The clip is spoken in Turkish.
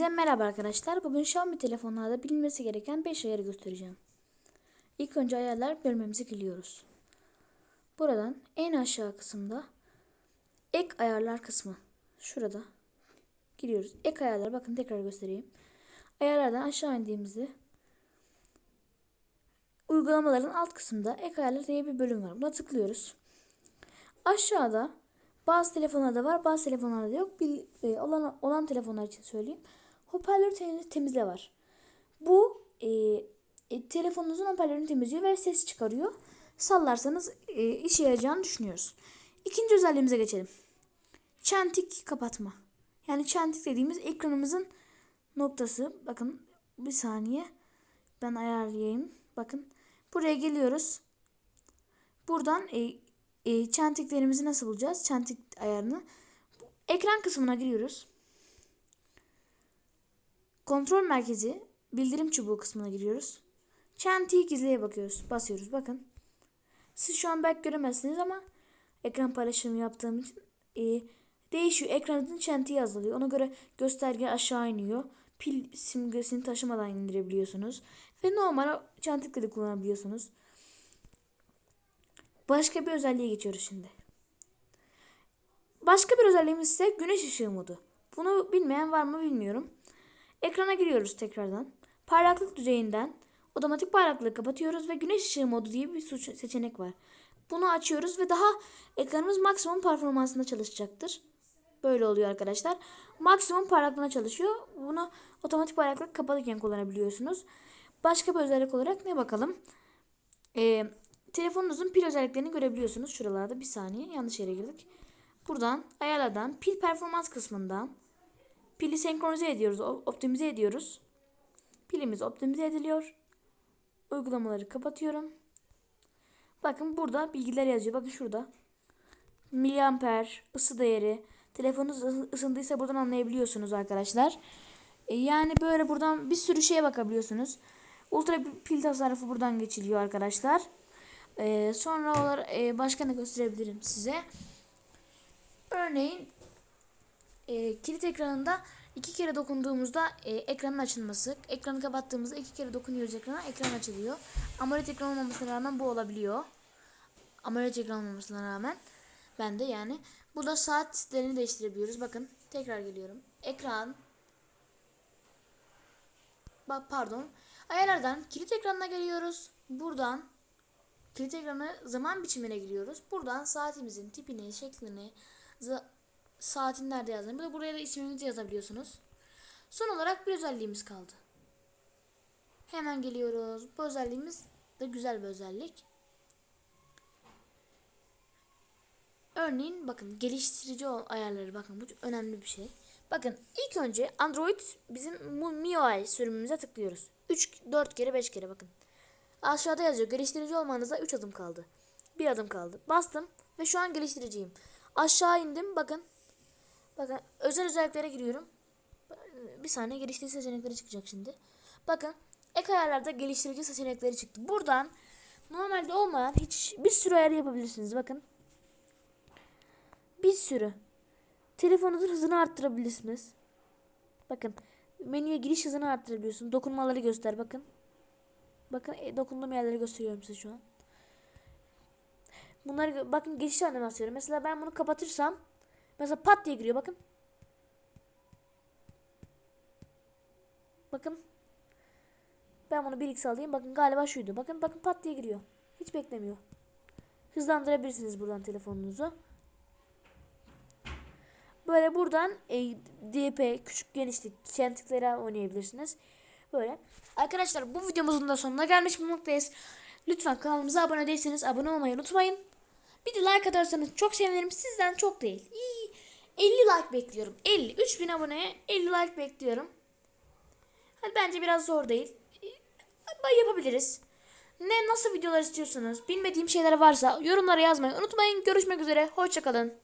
Hepinize merhaba arkadaşlar. Bugün Xiaomi telefonlarda bilinmesi gereken 5 ayarı göstereceğim. İlk önce ayarlar bölmemizi giriyoruz. Buradan en aşağı kısımda ek ayarlar kısmı. Şurada giriyoruz. Ek ayarlar bakın tekrar göstereyim. Ayarlardan aşağı indiğimizde uygulamaların alt kısmında ek ayarlar diye bir bölüm var. Buna tıklıyoruz. Aşağıda bazı telefonlarda var, bazı telefonlarda yok. Bir, e, olan olan telefonlar için söyleyeyim. Hoparlör te- temizle var. Bu e, e, telefonunuzun hoparlörünü temizliyor ve ses çıkarıyor. Sallarsanız e, işe yarayacağını düşünüyoruz. İkinci özelliğimize geçelim. Çentik kapatma. Yani çentik dediğimiz ekranımızın noktası. Bakın bir saniye. Ben ayarlayayım. Bakın. Buraya geliyoruz. Buradan e, e, çentiklerimizi nasıl bulacağız? Çentik ayarını. Ekran kısmına giriyoruz. Kontrol merkezi, bildirim çubuğu kısmına giriyoruz. Çentiği gizliye bakıyoruz. Basıyoruz. Bakın. Siz şu an belki göremezsiniz ama ekran paylaşımı yaptığım için e, değişiyor. Ekranınızın çentiği azalıyor. Ona göre gösterge aşağı iniyor. Pil simgesini taşımadan indirebiliyorsunuz. Ve normal çentikle de kullanabiliyorsunuz. Başka bir özelliğe geçiyoruz şimdi. Başka bir özelliğimiz ise güneş ışığı modu. Bunu bilmeyen var mı bilmiyorum. Ekrana giriyoruz tekrardan. Parlaklık düzeyinden otomatik parlaklığı kapatıyoruz ve güneş ışığı modu diye bir seçenek var. Bunu açıyoruz ve daha ekranımız maksimum performansında çalışacaktır. Böyle oluyor arkadaşlar. Maksimum parlaklığına çalışıyor. Bunu otomatik parlaklık kapalıken kullanabiliyorsunuz. Başka bir özellik olarak ne bakalım? Ee, telefonunuzun pil özelliklerini görebiliyorsunuz. Şuralarda bir saniye yanlış yere girdik. Buradan ayarlardan pil performans kısmından pili senkronize ediyoruz, optimize ediyoruz. Pilimiz optimize ediliyor. Uygulamaları kapatıyorum. Bakın burada bilgiler yazıyor. Bakın şurada. Miliamper, ısı değeri. Telefonunuz ısı- ısındıysa buradan anlayabiliyorsunuz arkadaşlar. E, Yani böyle buradan bir sürü şeye bakabiliyorsunuz. Ultra pil tasarrufu buradan geçiliyor arkadaşlar. E, sonra olarak e, başka ne gösterebilirim size? Örneğin e, kilit ekranında iki kere dokunduğumuzda e, ekranın açılması. Ekranı kapattığımızda iki kere dokunuyoruz ekrana. Ekran açılıyor. AMOLED ekran olmamasına rağmen bu olabiliyor. AMOLED ekran olmamasına rağmen. Ben de yani. Burada saatlerini değiştirebiliyoruz. Bakın tekrar geliyorum. Ekran. Bak pardon. Ayarlardan kilit ekranına geliyoruz. Buradan kilit ekranı zaman biçimine giriyoruz. Buradan saatimizin tipini, şeklini, saatin nerede yazdığını. Bir de buraya da isminizi yazabiliyorsunuz. Son olarak bir özelliğimiz kaldı. Hemen geliyoruz. Bu özelliğimiz de güzel bir özellik. Örneğin bakın geliştirici ayarları bakın bu önemli bir şey. Bakın ilk önce Android bizim MIUI sürümümüze tıklıyoruz. 3 4 kere 5 kere bakın. Aşağıda yazıyor geliştirici olmanıza 3 adım kaldı. Bir adım kaldı. Bastım ve şu an geliştiriciyim. Aşağı indim bakın. Bakın özel özelliklere giriyorum. Bir saniye geliştirici seçenekleri çıkacak şimdi. Bakın ek ayarlarda geliştirici seçenekleri çıktı. Buradan normalde olmayan hiç bir sürü ayar yapabilirsiniz. Bakın. Bir sürü. Telefonunuzun hızını arttırabilirsiniz. Bakın. Menüye giriş hızını arttırabiliyorsunuz. Dokunmaları göster bakın. Bakın e, dokunduğum yerleri gösteriyorum size şu an. Bunları bakın geçiş animasyonu. Mesela ben bunu kapatırsam mesela pat diye giriyor bakın. Bakın. Ben bunu 1x alayım. Bakın galiba şuydu. Bakın bakın pat diye giriyor. Hiç beklemiyor. Hızlandırabilirsiniz buradan telefonunuzu. Böyle buradan e, DP, küçük genişlik, çentiklere oynayabilirsiniz. Böyle. Arkadaşlar bu videomuzun da sonuna gelmiş bulunmaktayız. Lütfen kanalımıza abone değilseniz abone olmayı unutmayın. Bir de like atarsanız çok sevinirim. Sizden çok değil. İyi. 50 like bekliyorum. 50. 3000 aboneye 50 like bekliyorum. Hadi bence biraz zor değil. Ama yapabiliriz. Ne nasıl videolar istiyorsanız, bilmediğim şeyler varsa yorumlara yazmayı unutmayın. Görüşmek üzere. Hoşçakalın.